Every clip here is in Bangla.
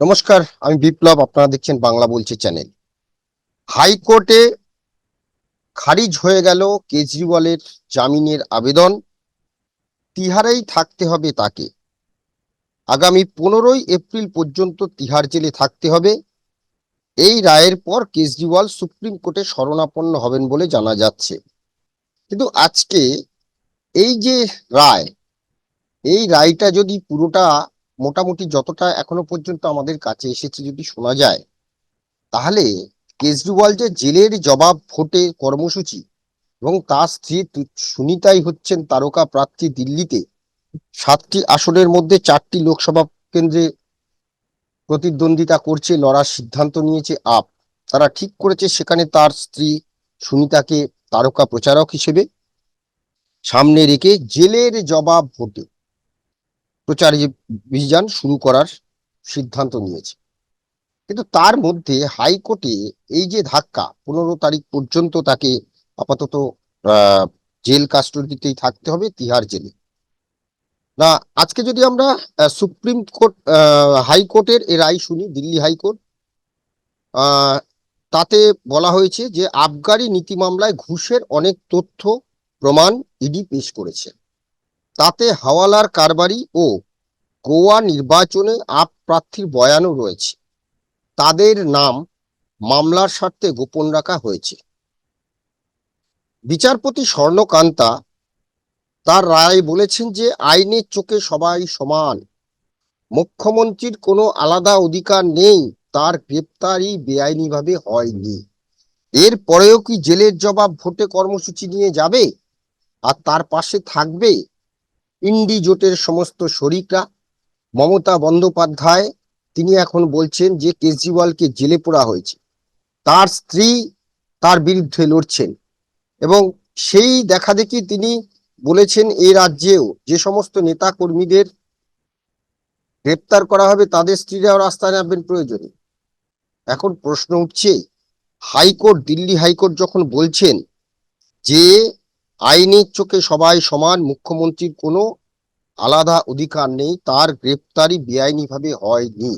নমস্কার, আমি বিপ্লব, আপনারা দেখছেন বাংলা বলছে চ্যানেল। হাইকোর্টে খারিজ হয়ে গেল কেজরিওয়ালের জামিনের আবেদন। তিহারেই থাকতে হবে তাকে। আগামী পনেরোই এপ্রিল পর্যন্ত তিহার জেলে থাকতে হবে। এই রায়ের পর কেজরিওয়াল সুপ্রিম কোর্টে শরণাপন্ন হবেন বলে জানা যাচ্ছে। কিন্তু আজকে এই যে রায়, এই রায়টা যদি পুরোটা মোটামুটি যতটা এখনও পর্যন্ত আমাদের কাছে এসেছে যদি শোনা যায়, তাহলে কেজরিওয়াল যে জেলের জবাব ভোটে কর্মসূচি এবং তার স্ত্রী সুনিতাই হচ্ছেন তারকা প্রার্থী দিল্লিতে, সাতটি আসনের মধ্যে চারটি লোকসভা কেন্দ্রে প্রতিদ্বন্দ্বিতা করছে লড়ার সিদ্ধান্ত নিয়েছে আপ। তারা ঠিক করেছে সেখানে তার স্ত্রী সুনিতাকে তারকা প্রচারক হিসেবে সামনে রেখে জেলের জবাব ভোটে। প্রচার অভিযান শুরু করার সিদ্ধান্ত নিয়েছে। কিন্তু তার মধ্যে হাইকোর্টে এই যে ধাক্কা, পনেরো তারিখ পর্যন্ত তাকে আপাতত জেল কাস্টডিতেই থাকতে হবে তিহার জেলে। না, আজকে যদি আমরা সুপ্রিম কোর্ট হাইকোর্টের এ রায় শুনি, দিল্লি হাইকোর্ট তাতে বলা হয়েছে যে আবগারি নীতি মামলায় ঘুষের অনেক তথ্য, প্রমাণ, ইডি পেশ করেছে। তাতে হাওয়ালার কারবারি ও গোয়া নির্বাচনে আপ প্রার্থীর বয়ানও রয়েছে। তাদের নাম মামলার স্বার্থে গোপন রাখা হয়েছে। বিচারপতি স্বর্ণকান্তা তার রায় বলেছেন যে আইনের চোখে সবাই সমান। মুখ্যমন্ত্রীর কোনো আলাদা অধিকার নেই, তার গ্রেপ্তারি বেআইনিভাবে হয়নি। এর পরেও কি জেলের জবাব ভোটে কর্মসূচি নিয়ে যাবে? আর তার পাশে থাকবে ইন্ডি জোটের সমস্ত শরিকরা, মমতা বন্দ্যোপাধ্যায়, তিনি এখন বলছেন যে কেজরিওয়ালকে জেলে পোড়া হয়েছে। তার স্ত্রী তার বিরুদ্ধে লড়ছেন এবং সেই দেখা দেখি তিনি বলেছেন এই রাজ্যেও যে সমস্ত নেতা কর্মীদের গ্রেপ্তার করা হবে, তাদের স্ত্রীরাও রাস্তায় নামবেন প্রয়োজনে। এখন প্রশ্ন উঠছে, হাইকোর্ট, দিল্লি হাইকোর্ট যখন বলছেন যে আইনের চোখে সবাই সমান, মুখ্যমন্ত্রীর কোনো আলাদা অধিকার নেই, তার গ্রেপ্তারি বেআইনিভাবে হয়নি।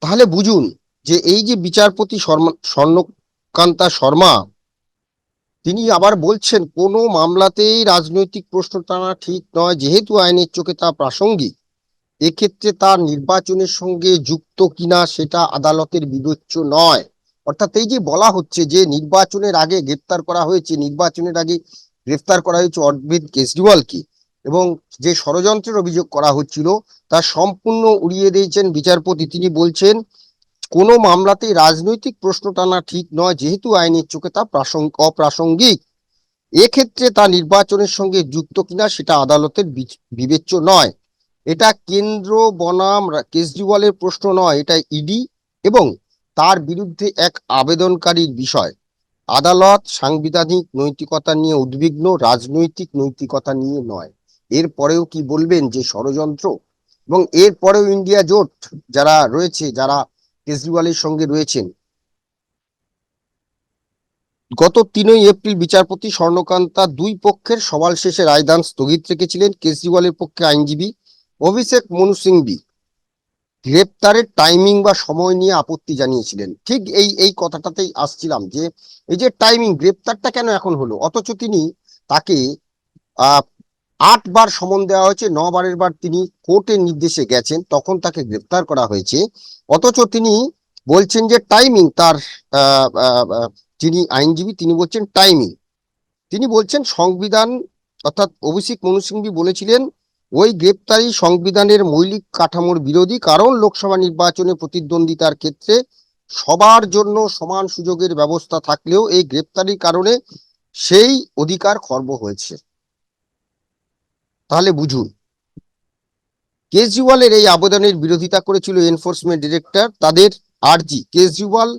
তাহলে বুঝুন যে এই যে বিচারপতি স্বর্ণকান্তা শর্মা, তিনি আবার বলছেন, কোনো মামলাতেই রাজনৈতিক প্রশ্ন টানা ঠিক নয়, যেহেতু আইনের চোখে তা প্রাসঙ্গিক, এক্ষেত্রে তার নির্বাচনের সঙ্গে যুক্ত কিনা সেটা আদালতের বিবেচ্য নয়। অর্থাৎ এই যে বলা হচ্ছে যে নির্বাচনের আগে গ্রেপ্তার করা হয়েছে, নির্বাচনের আগে গ্রেফতার করা হয়েছে অরবিন্দ কেজরিওয়ালকে এবং যে ষড়যন্ত্রের অভিযোগ করা হচ্ছিল তা সম্পূর্ণ উড়িয়ে দিয়েছেন বিচারপতি। তিনি বলছেন, কোনো মামলাতেই রাজনৈতিক প্রশ্ন টানা ঠিক নয়, যেহেতু আইনের চোখে তা প্রাসঙ্গ অপ্রাসঙ্গিক। এক্ষেত্রে তা নির্বাচনের সঙ্গে যুক্ত কিনা সেটা আদালতের বিচ- বিবেচ্য নয়। এটা কেন্দ্র বনাম কেজরিওয়ালের প্রশ্ন নয়, এটা ইডি এবং তার বিরুদ্ধে এক আবেদনকারীর বিষয়। আদালত সাংবিধানিক নৈতিকতা নিয়ে উদ্বিগ্ন, রাজনৈতিক নৈতিকতা নিয়ে নয়। এরপরেও কি বলবেন যে ষড়যন্ত্র? এবং এরপরেও ইন্ডিয়া জোট যারা রয়েছে, যারা কেজরিওয়ালের সঙ্গে রয়েছেন, গত তিনই এপ্রিল বিচারপতি স্বর্ণকান্তা দুই পক্ষের সওয়াল শেষে রায়দান স্থগিত রেখেছিলেন কেজরিওয়ালের পক্ষে আইনজীবী অভিষেক মনু সিংভি। গ্রেপ্তারের টাইমিং বা সময় নিয়ে আপত্তি জানিয়েছিলেন। ঠিক এই এই কথাটাতেই আসছিলাম যে, এই যে টাইমিং গ্রেপ্তারটা কেন এখন হলো? অথচ তিনি তাকে আহ আট বার সমন দেওয়া হয়েছে, ন বারের বার তিনি কোর্টের নির্দেশে গেছেন, তখন তাকে গ্রেপ্তার করা হয়েছে। অথচ তিনি বলছেন যে টাইমিং তার যিনি আইনজীবী, তিনি বলছেন টাইমিং তিনি বলছেন সংবিধান, অর্থাৎ অভিষেক মনু বলেছিলেন ওই গ্রেপ্তারি সংবিধানের মৌলিক কাঠামোর বিরোধী কারণ লোকসভা নির্বাচনে প্রতিদ্বন্দ্বিতার ক্ষেত্রে সবার জন্য সমান সুযোগের ব্যবস্থা থাকলেও এই গ্রেপ্তারির কারণে সেই অধিকার খর্ব হয়েছে। তাহলে বুঝুন, কেজরিওয়ালের এই আবেদনের বিরোধিতা করেছিল এনফোর্সমেন্ট ডিরেক্টর, তাদের আরজি কেজরিওয়াল,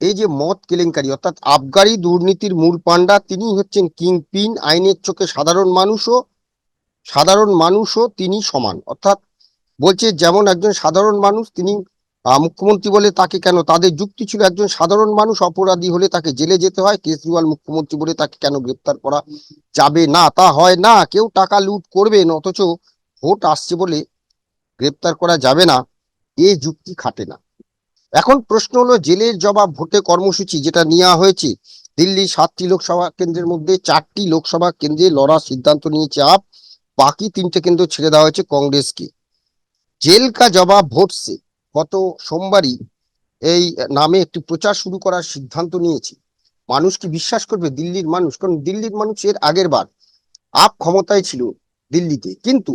এই যে মদ কেলেঙ্কারি, অর্থাৎ আবগারি দুর্নীতির মূল পান্ডা তিনি হচ্ছেন কিং পিন আইনের চোখে সাধারণ মানুষও সাধারণ মানুষও তিনি সমান। অর্থাৎ বলছে যেমন একজন সাধারণ মানুষ, তিনি মুখ্যমন্ত্রী বলে তাকে কেন, তাদের যুক্তি ছিল একজন সাধারণ মানুষ অপরাধী হলে তাকে জেলে যেতে হয়, কেজরিওয়াল মুখ্যমন্ত্রী বলে তাকে কেন গ্রেপ্তার করা যাবে না, তা হয় না, কেউ টাকা লুট করবেন, অথচ ভোট আসছে বলে গ্রেপ্তার করা যাবে না, এ যুক্তি খাটে না। এখন প্রশ্ন হলো, জেলের জবাব ভোটে কর্মসূচি যেটা নেওয়া হয়েছে দিল্লি সাতটি লোকসভা কেন্দ্রের মধ্যে চারটি লোকসভা কেন্দ্রে লড়ার সিদ্ধান্ত নিয়েছে আপ বাকি তিনটে কেন্দ্র ছেড়ে দেওয়া হয়েছে কংগ্রেসকে। জেল কা জবাব ভোট সে। গত সোমবারই এই নামে একটি প্রচার শুরু করার সিদ্ধান্ত নিয়েছে। মানুষ কি বিশ্বাস করবে? দিল্লির মানুষ। কারণ দিল্লির মানুষ এর আগের বার আপ ক্ষমতায় ছিল দিল্লিতে। কিন্তু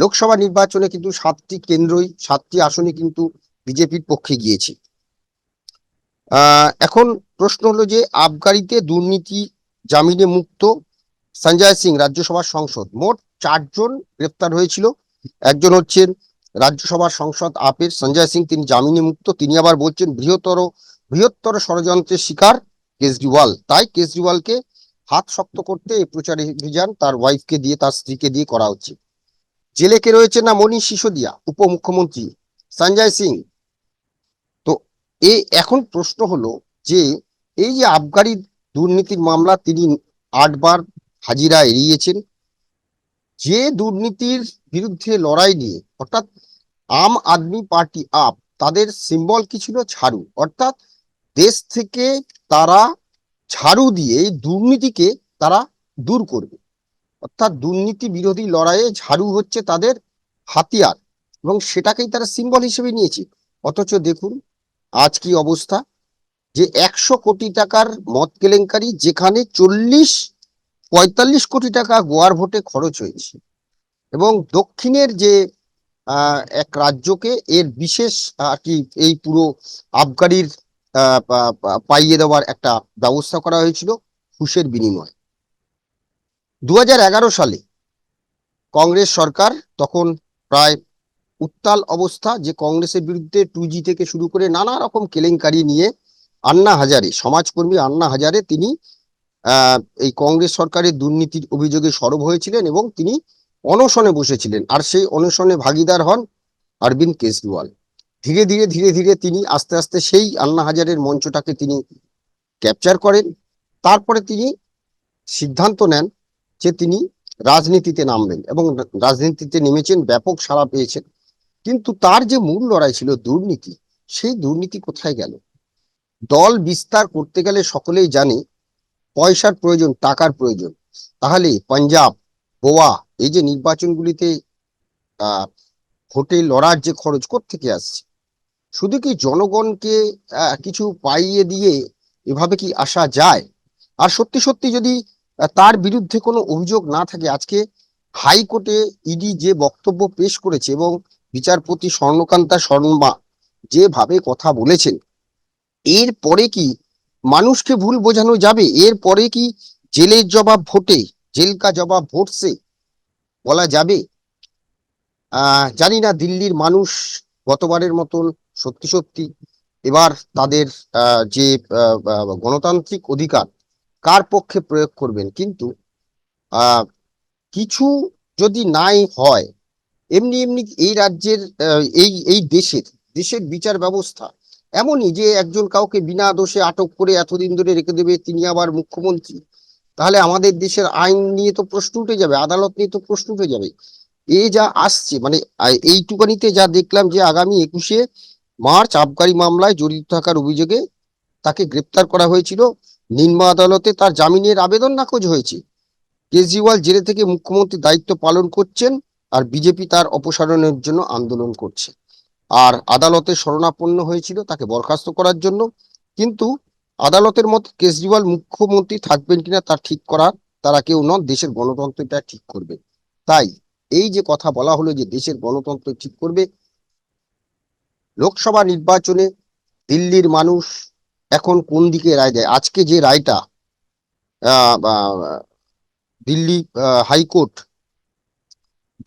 লোকসভা নির্বাচনে কিন্তু সাতটি কেন্দ্রই, সাতটি আসনে কিন্তু বিজেপির পক্ষে গিয়েছে। এখন প্রশ্ন হলো যে, আবগারিতে দুর্নীতি, জামিনে মুক্ত সঞ্জয় সিং, রাজ্যসভার সংসদ। মোট চারজন গ্রেপ্তার হয়েছিল। একজন হচ্ছেন রাজ্যসভার সংসদ আপের সঞ্জয় সিং, তিনি জামিনে মুক্ত তিনি আবার বলছেন, বৃহত্তর বৃহত্তর ষড়যন্ত্রের শিকার কেজরিওয়াল। তাই কেজরিওয়ালকে হাত শক্ত করতে এই প্রচার অভিযান তার ওয়াইফকে দিয়ে, তার স্ত্রীকে দিয়ে করা হচ্ছে। জেলে কে রয়েছে না মনীষ সিসোদিয়া, উপমুখ্যমন্ত্রী। সঞ্জয় সিং, তো এ এখন প্রশ্ন হলো যে, এই যে আবগারি দুর্নীতির মামলা, তিনি আটবার হাজিরা এড়িয়েছেন যে দুর্নীতির বিরুদ্ধে লড়াই নিয়ে, অর্থাৎ আম আদমি পার্টি আপ, তাদের সিম্বল কি ছিল ঝাড়ু। অর্থাৎ দেশ থেকে তারা ঝাড়ু দিয়ে দুর্নীতিকে তারা দূর করবে। অর্থাৎ দুর্নীতি বিরোধী লড়াইয়ে ঝাড়ু হচ্ছে তাদের হাতিয়ার এবং সেটাকেই তারা সিম্বল হিসেবে নিয়েছে। অথচ দেখুন, আজ কি অবস্থা? যে একশো কোটি টাকার মদ কেলেঙ্কারি, যেখানে চল্লিশ পঁয়তাল্লিশ কোটি টাকা গোয়ার ভোটে খরচ হয়েছে। এবং দক্ষিণের যে এক রাজ্যকে এর বিশেষ আর কি এই পুরো আবগারির পাইয়ে দেওয়ার একটা ব্যবস্থা করা হয়েছিল ঘুষের বিনিময়ে। এগারো সালে কংগ্রেস সরকার তখন প্রায় উত্তাল অবস্থা যে কংগ্রেসের বিরুদ্ধে টু থেকে শুরু করে নানা রকম কেলেঙ্কারি নিয়ে আন্না হাজারে, সমাজকর্মী আন্না হাজারে তিনি এই কংগ্রেস সরকারের দুর্নীতির অভিযোগে সরব হয়েছিলেন এবং তিনি অনশনে বসেছিলেন। আর সেই অনশনে ভাগিদার হন অরবিন্দ কেজরিওয়াল। ধীরে ধীরে ধীরে ধীরে তিনি আস্তে আস্তে সেই আন্না হাজারের মঞ্চটাকে তিনি ক্যাপচার করেন। তারপরে তিনি সিদ্ধান্ত নেন যে তিনি রাজনীতিতে নামবেন এবং রাজনীতিতে নেমেছেন, ব্যাপক সাড়া পেয়েছেন। কিন্তু তার যে মূল লড়াই ছিল দুর্নীতি, সেই দুর্নীতি কোথায় গেল? দল বিস্তার করতে গেলে সকলেই জানে পয়সার প্রয়োজন, টাকার প্রয়োজন। তাহলে পাঞ্জাব, গোয়া, এই যে নির্বাচনগুলিতে ভোটে লড়ার যে খরচ থেকে আসছে? শুধু কি জনগণকে কিছু পাইয়ে দিয়ে এভাবে কি আসা যায়? আর সত্যি সত্যি যদি তার বিরুদ্ধে কোনো অভিযোগ না থাকে, আজকে হাইকোর্টে ইডি যে বক্তব্য পেশ করেছে এবং বিচারপতি স্বর্ণকান্তা শর্মা যেভাবে কথা বলেছেন এর পরে কি মানুষকে ভুল বোঝানো যাবে? এর পরে কি জেলের জবাব ভোটে? জেলকা জবাব ভোট সে? বলা যাবে। জানি না দিল্লির মানুষ গতবারের মতন সত্যি সত্যি এবার তাদের যে গণতান্ত্রিক অধিকার কার পক্ষে প্রয়োগ করবেন? কিন্তু কিছু যদি নাই হয়, এমনি এমনি এই রাজ্যের এই এই দেশের দেশের বিচার ব্যবস্থা এমনই যে একজন কাউকে বিনা দোষে আটক করে এতদিন ধরে রেখে দেবে, তিনি আবার মুখ্যমন্ত্রী। তাহলে আমাদের দেশের আইন নিয়ে তো প্রশ্ন উঠে যাবে, আদালত নিয়ে তো প্রশ্ন উঠে যাবে। এ যা আসছে মানে এইটুকানিতে যা দেখলাম যে আগামী একুশে মার্চ আবগারি মামলায় জড়িত থাকার অভিযোগে তাকে গ্রেপ্তার করা হয়েছিল। নিম্ন আদালতে তার জামিনের আবেদন নাকচ হয়েছে। কেজরিওয়াল জেলে থেকে মুখ্যমন্ত্রী দায়িত্ব পালন করছেন আর বিজেপি তার অপসারণের জন্য আন্দোলন করছে। আর আদালতে শরণাপন্ন হয়েছিল তাকে বরখাস্ত করার জন্য। কিন্তু আদালতের মতে কেজরিওয়াল মুখ্যমন্ত্রী থাকবেন কিনা তা ঠিক করা, তারা কেউ নন, দেশের গণতন্ত্র এটা ঠিক করবে। তাই এই যে কথা বলা হলো যে দেশের গণতন্ত্র ঠিক করবে, লোকসভা নির্বাচনে দিল্লির মানুষ এখন কোন দিকে রায় দেয়? আজকে যে রায়টা দিল্লি হাইকোর্ট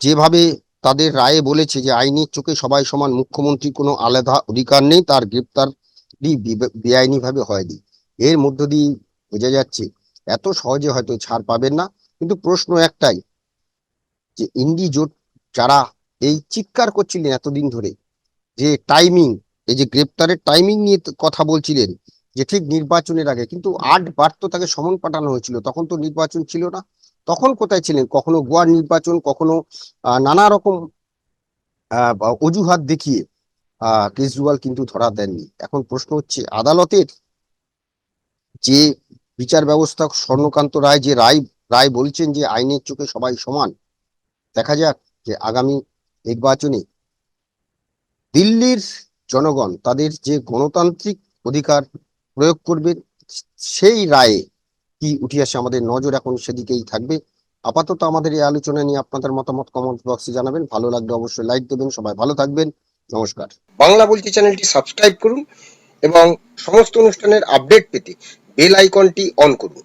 যেভাবে তাদের রায়ে বলেছে যে আইনের চোখে সবাই সমান মুখ্যমন্ত্রী কোনো আলাদা অধিকার নেই, তার গ্রেপ্তার বেআইনি ভাবে হয়নি। এর মধ্য দিয়ে বোঝা যাচ্ছে, এত সহজে হয়তো ছাড় পাবেন না। কিন্তু প্রশ্ন একটাই, যে ইন্ডি জোট যারা এই চিৎকার করছিলেন এতদিন ধরে, যে টাইমিং, এই যে গ্রেপ্তারের টাইমিং নিয়ে কথা বলছিলেন, যে ঠিক নির্বাচনের আগে, কিন্তু আট বার তো তাকে সমন পাঠানো হয়েছিল, তখন তো নির্বাচন ছিল না। তখন কোথায় ছিলেন? কখনো গোয়ার নির্বাচন, কখনো নানা রকম অজুহাত দেখিয়ে কেজরিওয়াল কিন্তু ধরা দেননি। এখন প্রশ্ন হচ্ছে, আদালতের যে বিচার ব্যবস্থা, স্বর্ণকান্ত রায় যে রায় রায় বলছেন যে আইনের চোখে সবাই সমান, দেখা যাক যে আগামী নির্বাচনে দিল্লির জনগণ তাদের যে গণতান্ত্রিক অধিকার প্রয়োগ করবে, সেই রায়ে কি উঠে আসে আমাদের নজর এখন সেদিকেই থাকবে। আপাতত আমাদের এই আলোচনা নিয়ে আপনাদের মতামত কমেন্ট বক্সে জানাবেন। ভালো লাগলে অবশ্যই লাইক দেবেন। সবাই ভালো থাকবেন। নমস্কার। বাংলা বলছি চ্যানেলটি সাবস্ক্রাইব করুন এবং সমস্ত অনুষ্ঠানের আপডেট পেতে বেল আইকনটি অন করুন।